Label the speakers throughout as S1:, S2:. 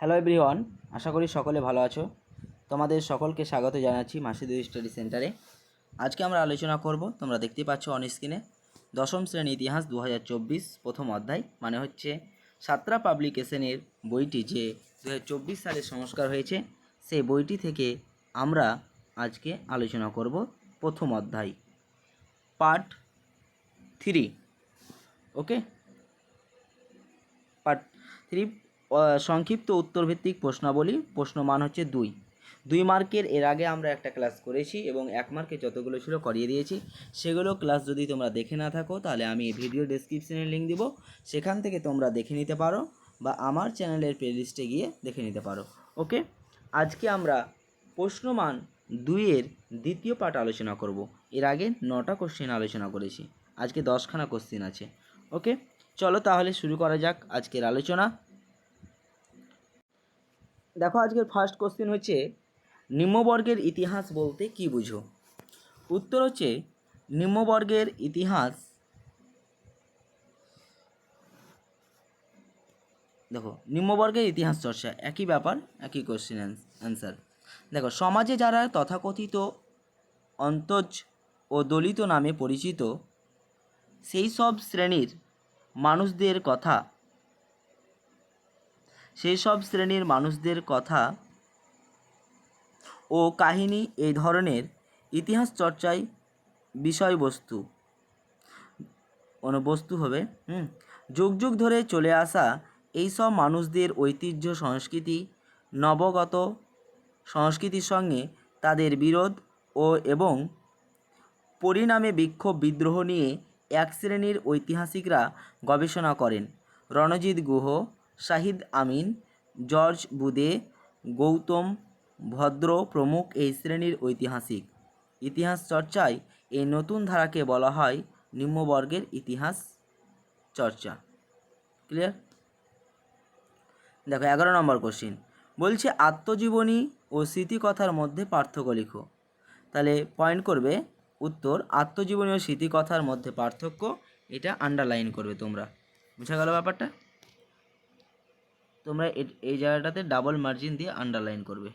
S1: Hello everyone আশা করি সকলে ভালো আছো। তোমাদের সকলকে স্বাগত জানাচ্ছি মাসিদুর স্টাডি সেন্টারে আজকে আমরা আলোচনা করব, তোমরা দেখতে পাচ্ছ অন স্ক্রিনে দশম শ্রেণি ইতিহাস দু হাজার চব্বিশ প্রথম অধ্যায় মানে হচ্ছে সাতরা পাবলিকেশনের বইটি যে দু সালে সংস্কার হয়েছে, সেই বইটি থেকে আমরা আজকে আলোচনা করব প্রথম অধ্যায় part three okay part three সংক্ষিপ্ত উত্তরভিত্তিক প্রশ্নাবলী। প্রশ্ন মান হচ্ছে দুই। দুই মার্কের এর আগে আমরা একটা ক্লাস করেছি এবং এক মার্কে যতগুলো ছিল করিয়ে দিয়েছি। সেগুলো ক্লাস যদি তোমরা দেখে না থাকো, তাহলে আমি ভিডিও ডেসক্রিপশনে লিঙ্ক দিব। সেখান থেকে তোমরা দেখে নিতে পারো বা আমার চ্যানেলের প্লেলিস্টে গিয়ে দেখে নিতে পারো। ওকে আজকে আমরা প্রশ্নমান দুইয়ের দ্বিতীয় পার্ট আলোচনা করব। এর আগে নটা কোশ্চেন আলোচনা করেছি। আজকে দশখানা কোশ্চেন আছে। ওকে চলো তাহলে শুরু করা যাক আজকের আলোচনা। দেখো আজকের ফার্স্ট কোশ্চেন হচ্ছে, নিম্নবর্গের ইতিহাস বলতে কি বুঝো? উত্তর হচ্ছে, নিম্নবর্গের ইতিহাস দেখো, নিম্নবর্গের ইতিহাস চর্চা, একই ব্যাপার, একই কোশ্চেন অ্যান্সার দেখো, সমাজে যারা তথাকথিত অন্তজ ও দলিত নামে পরিচিত, সেই সব শ্রেণির মানুষদের কথা সেই সব শ্রেণির মানুষদের কথা ও কাহিনী এই ধরনের ইতিহাস চর্চায় বিষয়বস্তু বস্তু হবে। হুম। যুগ যুগ ধরে চলে আসা এই সব মানুষদের ঐতিহ্য, সংস্কৃতি, নবগত সংস্কৃতির সঙ্গে তাদের বিরোধ ও এবং পরিণামে বিক্ষোভ, বিদ্রোহ নিয়ে এক শ্রেণির ঐতিহাসিকরা গবেষণা করেন। রণজিৎ গুহ শাহিদ আমিন, জর্জ বুদে, গৌতম ভদ্র প্রমুখ এই শ্রেণির ঐতিহাসিক ইতিহাস চর্চায় এই নতুন ধারাকে বলা হয় নিম্নবর্গের ইতিহাস চর্চা। ক্লিয়ার দেখো, এগারো নম্বর কোশ্চিন বলছে, আত্মজীবনী ও স্মৃতিকথার মধ্যে পার্থক্য লিখো। তাহলে পয়েন্ট করবে উত্তর, আত্মজীবনী ও স্মৃতিকথার মধ্যে পার্থক্য, এটা আন্ডারলাইন করবে তোমরা। বুঝা গেল ব্যাপারটা? তোমরা এই জায়গাটাতে ডাবল মার্জিন দিয়ে আন্ডারলাইন করবে।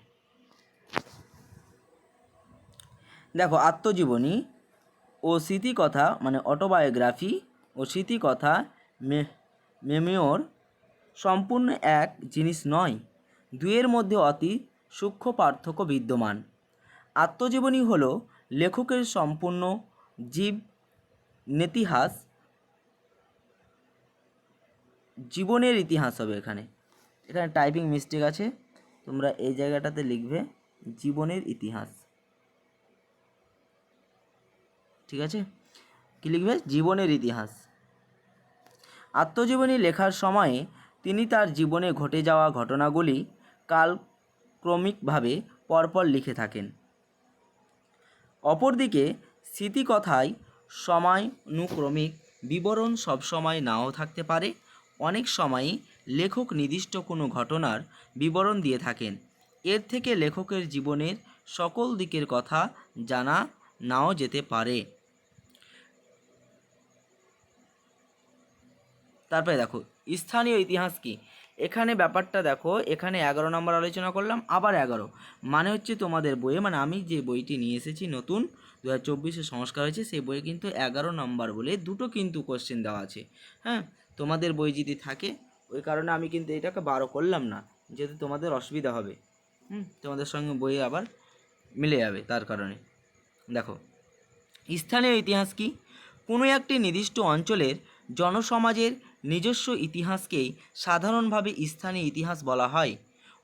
S1: দেখো, আত্মজীবনী ও স্মৃতিকথা মানে অটোবায়োগ্রাফি ও স্মৃতিকথা মে মেমিওর সম্পূর্ণ এক জিনিস নয় দুয়ের মধ্যে অতি সূক্ষ্ম পার্থক্য বিদ্যমান। আত্মজীবনী হলো লেখকের সম্পূর্ণ জীব, নেতিহাস, জীবনের ইতিহাস হবে এখানে। এখানে টাইপিং মিস্টেক আছে। তোমরা এই জায়গাটাতে লিখবে জীবনের ইতিহাস। ঠিক আছে? কি লিখবে? জীবনের ইতিহাস। আত্মজীবনী লেখার সময়ে তিনি তার জীবনে ঘটে যাওয়া ঘটনাগুলি কালক্রমিকভাবে পরপর লিখে থাকেন। অপরদিকে স্মৃতিকথায় সময়ানুক্রমিক বিবরণ সবসময় নাও থাকতে পারে। অনেক সময়ই লেখক নির্দিষ্ট কোনো ঘটনার বিবরণ দিয়ে থাকেন। এর থেকে লেখকের জীবনের সকল দিকের কথা জানা নাও যেতে পারে। তারপরে দেখো, স্থানীয় ইতিহাস কি? এখানে ব্যাপারটা দেখো, এখানে এগারো নম্বর আলোচনা করলাম, আবার এগারো। মানে হচ্ছে তোমাদের বইয়ে মানে আমি যে বইটি নিয়ে এসেছি নতুন দু হাজার চব্বিশে সংস্কার হয়েছে, সেই বইয়ে কিন্তু এগারো নম্বর বলে দুটো কিন্তু কোশ্চেন দেওয়া আছে। হ্যাঁ তোমাদের বই যদি থাকে ওই কারণে আমি কিন্তু এটাকে বারো করলাম না যেহেতু তোমাদের অসুবিধা হবে। হুম। তোমাদের সঙ্গে বই আবার মিলে যাবে তার কারণে। দেখো স্থানীয় ইতিহাস কি? কোনো একটি নির্দিষ্ট অঞ্চলের জনসমাজের নিজস্ব ইতিহাসকেই সাধারণভাবে স্থানীয় ইতিহাস বলা হয়।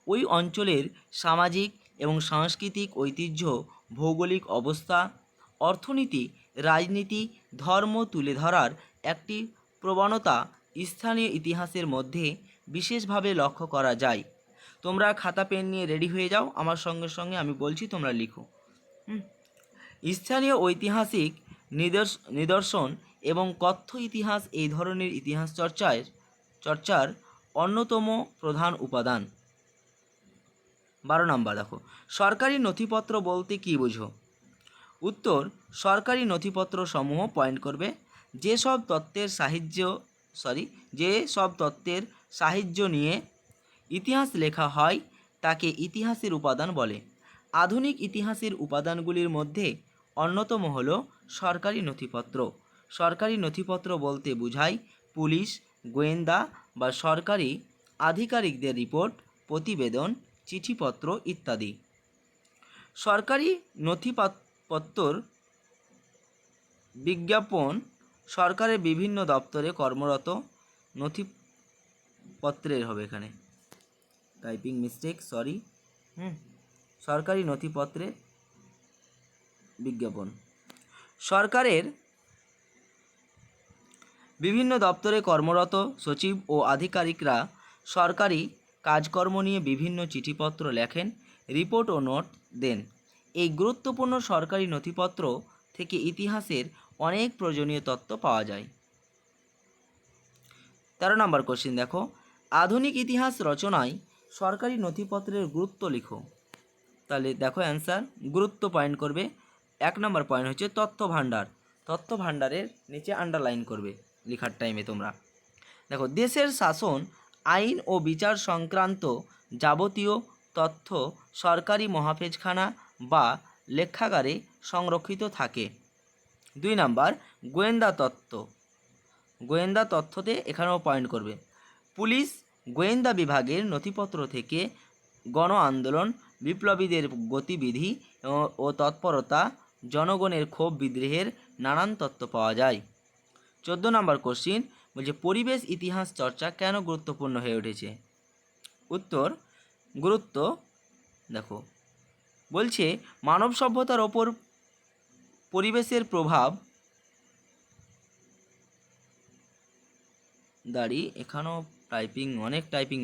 S1: ওই অঞ্চলের সামাজিক এবং সাংস্কৃতিক ঐতিহ্য ভৌগোলিক অবস্থা অর্থনীতি রাজনীতি ধর্ম তুলে ধরার একটি প্রবণতা স্থানীয় ইতিহাসের মধ্যে বিশেষভাবে লক্ষ্য করা যায়। তোমরা খাতা, পেন নিয়ে রেডি হয়ে যাও। আমার সঙ্গে সঙ্গে আমি বলছি, তোমরা লিখো। স্থানীয় ঐতিহাসিক নিদর্শ, নিদর্শন এবং কথ্য ইতিহাস এই ধরনের ইতিহাস চর্চায়, চর্চার অন্যতম প্রধান উপাদান। বারো নম্বর দেখো। সরকারি নথিপত্র বলতে কী বুঝো? উত্তর, সরকারি নথিপত্র সমূহ পয়েন্ট করবে। যেসব তত্ত্বের সাহায্য সরি, যে সব তত্ত্বের সাহায্য নিয়ে ইতিহাস লেখা হয়, তাকে ইতিহাসের উপাদান বলে। আধুনিক ইতিহাসের উপাদানগুলির মধ্যে অন্যতম হল সরকারি নথিপত্র। সরকারি নথিপত্র বলতে বোঝায় পুলিশ, গোয়েন্দা বা সরকারি আধিকারিকদের রিপোর্ট, প্রতিবেদন, চিঠিপত্র ইত্যাদি। সরকারি নথিপত্র বিজ্ঞাপন সরকারের বিভিন্ন দপ্তরে কর্মরত নথিপত্রের হবে এখানে। Typing mistake sorry hmm. সরকারি নথিপত্রে বিজ্ঞাপন। সরকারের বিভিন্ন দপ্তরে কর্মরত সচিব ও আধিকারিকরা সরকারি কাজকর্ম নিয়ে বিভিন্ন চিঠিপত্র লেখেন রিপোর্ট ও নোট দেন। এই গুরুত্বপূর্ণ সরকারি নথিপত্র থেকে ইতিহাসের অনেক প্রয়োজনীয় তথ্য পাওয়া যায়। তেরো নম্বর কোশ্চিন দেখো। আধুনিক ইতিহাস রচনায় সরকারি নথিপত্রের গুরুত্ব লিখো। তাহলে দেখো অ্যান্সার গুরুত্ব পয়েন্ট করবে। এক নম্বর পয়েন্ট হচ্ছে তথ্য ভাণ্ডার। তথ্য ভাণ্ডারের নিচে আন্ডারলাইন করবে লেখার টাইমে তোমরা। দেখো, দেশের শাসন, আইন ও বিচার সংক্রান্ত যাবতীয় তথ্য সরকারি মহাফেজখানা বা লেখাগারে সংরক্ষিত থাকে। দুই নাম্বার, গোয়েন্দা তত্ত্ব। গোয়েন্দা তথ্যতে এখানেও পয়েন্ট করবে। পুলিশ গোয়েন্দা বিভাগের নথিপত্র থেকে গণ আন্দোলন, বিপ্লবীদের গতিবিধি ও- তৎপরতা, জনগণের ক্ষোভ বিদ্রোহের নানান তথ্য পাওয়া যায়। চোদ্দ নম্বর কোশ্চিন বলছে পরিবেশ ইতিহাস চর্চা কেন গুরুত্বপূর্ণ হয়ে উঠেছে? উত্তর, গুরুত্ব, দেখো, বলছে মানব সভ্যতার ওপর পরিবেশের প্রভাব দাঁড়ি, এখানেও টাইপিং অনেক টাইপিং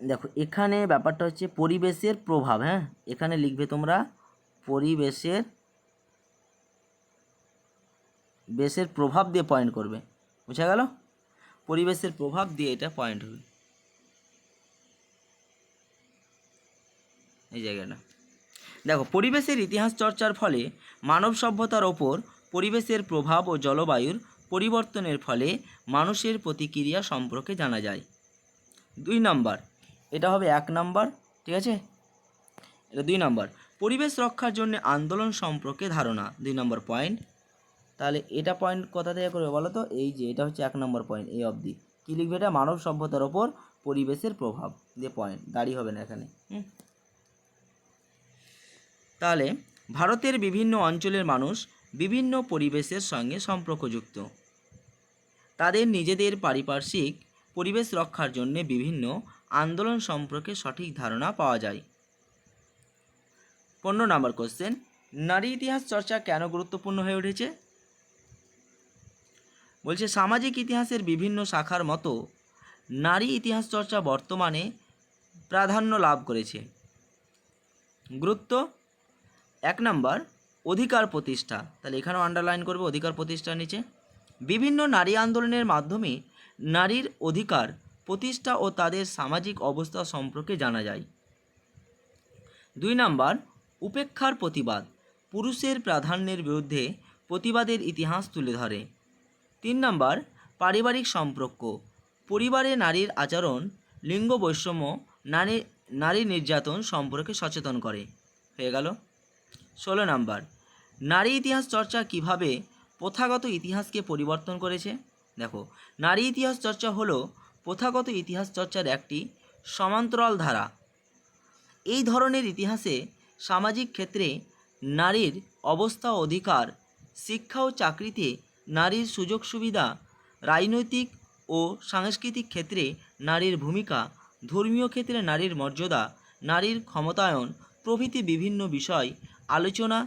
S1: দেখো, এখানে ব্যাপারটা হচ্ছে পরিবেশের প্রভাব হ্যাঁ? এখানে লিখবে তোমরা পরিবেশের বেশের প্রভাব দিয়ে পয়েন্ট করবে। বুঝা গেল? পরিবেশের প্রভাব দিয়ে এটা পয়েন্ট হবে এই জায়গাটা। দেখো, পরিবেশের ইতিহাস চর্চার ফলে মানব সভ্যতার ওপর পরিবেশের প্রভাব ও জলবায়ুর পরিবর্তনের ফলে মানুষের প্রতিক্রিয়া সম্পর্কে জানা যায়। দুই নাম্বার, এটা হবে এক নাম্বার, ঠিক আছে? এটা দুই নাম্বার, পরিবেশ রক্ষার জন্য আন্দোলন সম্পর্কে ধারণা, দুই নম্বর পয়েন্ট। তাহলে এটা পয়েন্ট কথা থেকে করবে বলো তো? এই যে, এটা হচ্ছে এক নম্বর পয়েন্ট, এই অবধি। কী লিখবে এটা? মানব সভ্যতার ওপর পরিবেশের প্রভাব দিয়ে পয়েন্ট দাঁড়ি হবে না এখানে, হুম? তাহলে ভারতের বিভিন্ন অঞ্চলের মানুষ বিভিন্ন পরিবেশের সঙ্গে সম্পর্কযুক্ত। তাদের নিজেদের পারিপার্শ্বিক পরিবেশ রক্ষার জন্য বিভিন্ন আন্দোলন সম্পর্কে সঠিক ধারণা পাওয়া যায়। পনেরো নম্বর কোশ্চেন নারী ইতিহাস চর্চা কেন গুরুত্বপূর্ণ হয়ে উঠেছে? বলছে, সামাজিক ইতিহাসের বিভিন্ন শাখার মতো নারী ইতিহাস চর্চা বর্তমানে প্রাধান্য লাভ করেছে। গুরুত্ব এক নাম্বার, অধিকার প্রতিষ্ঠা। তাহলে এখানেও আন্ডারলাইন করবে, অধিকার প্রতিষ্ঠার নিচে। বিভিন্ন নারী আন্দোলনের মাধ্যমে নারীর অধিকার প্রতিষ্ঠা ও তাদের সামাজিক অবস্থা সম্পর্কে জানা যায়। দুই নাম্বার, উপেক্ষার প্রতিবাদ। পুরুষের প্রাধান্যের বিরুদ্ধে প্রতিবাদের ইতিহাস তুলে ধরে। তিন নাম্বার, পারিবারিক সম্পর্ক। পরিবারে নারীর আচরণ, লিঙ্গ বৈষম্য, নারী নারী নির্যাতন সম্পর্কে সচেতন করে। হয়ে গেল। ষোলো নাম্বার, নারী ইতিহাস চর্চা কীভাবে প্রথাগত ইতিহাসকে পরিবর্তন করেছে? দেখো, নারী ইতিহাস চর্চা হলো প্রথাগত ইতিহাস চর্চার একটি সমান্তরাল ধারা। এই ধরনের ইতিহাসে সামাজিক ক্ষেত্রে নারীর অবস্থা অধিকার, শিক্ষা ও চাকরিতে নারীর সুযোগ সুবিধা, রাজনৈতিক ও সাংস্কৃতিক ক্ষেত্রে নারীর ভূমিকা, ধর্মীয় ক্ষেত্রে নারীর মর্যাদা, নারীর ক্ষমতায়ন প্রভৃতি বিভিন্ন বিষয় আলোচনা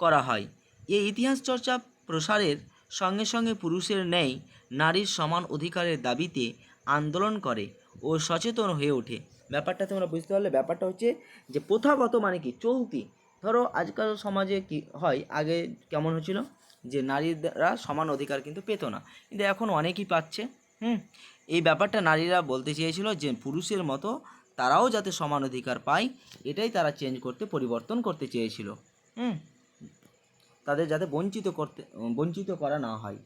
S1: করা হয়। এই ইতিহাস চর্চা প্রসারের সঙ্গে সঙ্গে পুরুষের ন্যায় নারীর সমান অধিকারের দাবিতে আন্দোলন করে ও সচেতন হয়ে ওঠে। ব্যাপারটা তোমরা বুঝতে পারলে ব্যাপারটা হচ্ছে যে প্রথাগত মানে কি? চলতি। ধরো আজকাল সমাজে কি হয়? আগে কেমন হচ্ছিল? যে নারীরা সমান অধিকার কিন্তু পেত না। কিন্তু এখন অনেকেই পাচ্ছে। হুম? এই ব্যাপারটা নারীরা বলতে চেয়েছিল যে পুরুষের মতো তারাও যাতে সমান অধিকার পায়, এটাই তারা চেঞ্জ করতে, পরিবর্তন করতে চেয়েছিল। হুম? তাদের যাতে বঞ্চিত করতে বঞ্চিত করা না হয়।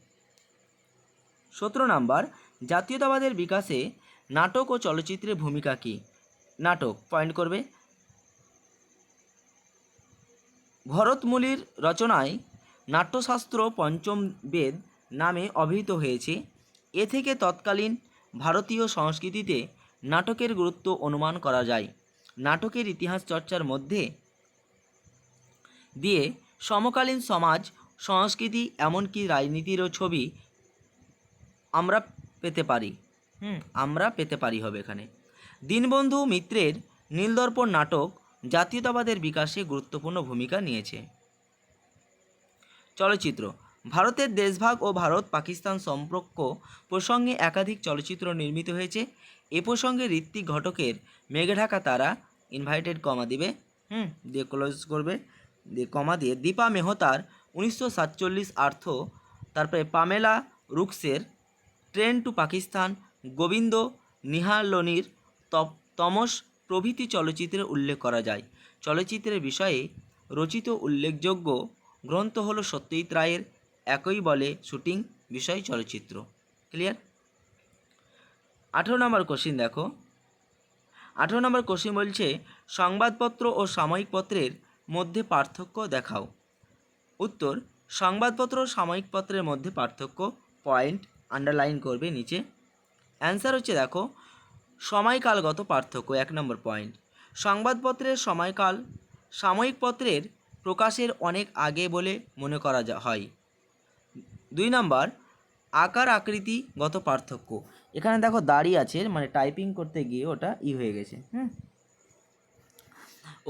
S1: সতেরো নাম্বার, জাতীয়তাবাদের বিকাশে নাটক ও চলচ্চিত্রের ভূমিকা কী? নাটক পয়েন্ট করবে। ভরতমূলির রচনায় নাট্যশাস্ত্র পঞ্চম বেদ নামে অভিহিত হয়েছে। এ থেকে তৎকালীন ভারতীয় সংস্কৃতিতে নাটকের গুরুত্ব অনুমান করা যায়। নাটকের ইতিহাস চর্চার মধ্যে দিয়ে সমকালীন সমাজ, সংস্কৃতি, এমনকি রাজনীতিরও ছবি আমরা পেতে পারি। হুম, আমরা পেতে পারি হবে এখানে। দীনবন্ধু মিত্রের নীলদর্পণ নাটক জাতীয়তাবাদের বিকাশে গুরুত্বপূর্ণ ভূমিকা নিয়েছে। চলচ্চিত্র ভারতের দেশভাগ ও ভারত পাকিস্তান সম্পর্ক প্রসঙ্গে একাধিক চলচ্চিত্র নির্মিত হয়েছে। এ প্রসঙ্গে ঋত্বিক ঘটকের মেঘে ঢাকা তারা ইনভাইটেড কমা দিবে। হুম, দিয়ে ক্লোজ করবে। দিয়ে কমা দিয়ে দীপা মেহতার উনিশশো সাতচল্লিশ আর্থ, তারপরে পামেলা রুক্সের ট্রেন টু পাকিস্তান, গোবিন্দ নিহালোনির তমস প্রভৃতি চলচ্চিত্রের উল্লেখ করা যায়। চলচ্চিত্রের বিষয়ে রচিত উল্লেখযোগ্য গ্রন্থ হলো সত্যজিৎ রায়ের একই বলে শুটিং বিষয় চলচ্চিত্র। ক্লিয়ার আঠেরো নম্বর কোশ্চিন দেখো। আঠেরো নম্বর কোশ্চিন বলছে, সংবাদপত্র ও সাময়িক পত্রের মধ্যে পার্থক্য দেখাও। উত্তর, সংবাদপত্র ও সাময়িক পত্রের মধ্যে পার্থক্য পয়েন্ট আন্ডারলাইন করবে নিচে। অ্যান্সার হচ্ছে দেখো, সময়কালগত পার্থক্য, এক নম্বর পয়েন্ট সংবাদপত্রের সময়কাল, সাময়িক পত্রের প্রকাশের অনেক আগে বলে মনে করা হয়। দুই নাম্বার, আকার আকৃতিগত পার্থক্য। এখানে দেখো দাড়ি আছে মানে টাইপিং করতে গিয়ে ওটা ই হয়ে গেছে, হুম?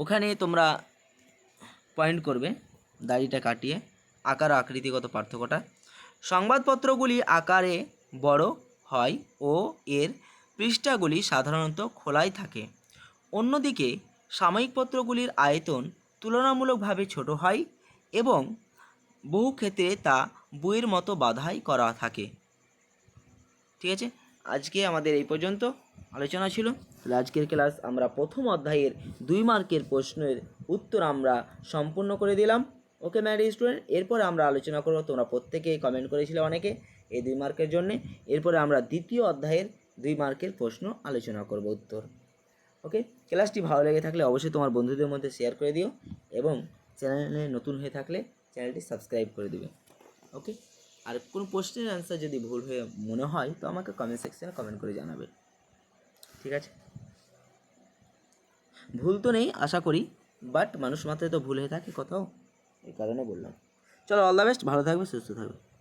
S1: ওখানে তোমরা পয়েন্ট করবে, দাড়িটা কাটিয়ে, আকার আকৃতিগত পার্থক্যটা। সংবাদপত্রগুলি আকারে বড় হয় ও এর পৃষ্ঠাগুলি সাধারণত খোলাই থাকে। অন্যদিকে, সাময়িক পত্রগুলির আয়তন তুলনামূলকভাবে ছোট হয় এবং বহু ক্ষেত্রে তা বইয়ের মতো বাধাই করা থাকে। ঠিক আছে? আজকে আমাদের এই পর্যন্ত আলোচনা ছিল। তাহলে আজকের ক্লাস আমরা প্রথম অধ্যায়ের দুই মার্কের প্রশ্নের উত্তর আমরা সম্পূর্ণ করে দিলাম। ওকে ম্যারি স্টুডেন্ট? এরপরে আমরা আলোচনা করব। তোমরা প্রত্যেকেই কমেন্ট করেছিলে অনেকে এই দুই মার্কের জন্যে। এরপরে আমরা দ্বিতীয় অধ্যায়ের দুই মার্কের প্রশ্ন আলোচনা করব উত্তর। ওকে? ক্লাসটি ভালো লেগে থাকলে অবশ্যই তোমার বন্ধুদের মধ্যে শেয়ার করে দিও এবং চ্যানেলে নতুন হয়ে থাকলে চ্যানেলটি সাবস্ক্রাইব করে দিবে। ওকে আর কোনো প্রশ্নের অ্যান্সার যদি ভুল হয়ে মনে হয়, তো আমাকে কমেন্ট সেকশানে কমেন্ট করে জানাবে। ঠিক আছে? ভুল তো নেই, আশা করি। বাট মানুষ মাত্রায় তো ভুল হয়ে থাকে কোথাও। এই কারণে বললাম। চলো অল দ্য বেস্ট ভালো থাকবে, সুস্থ থাকবে।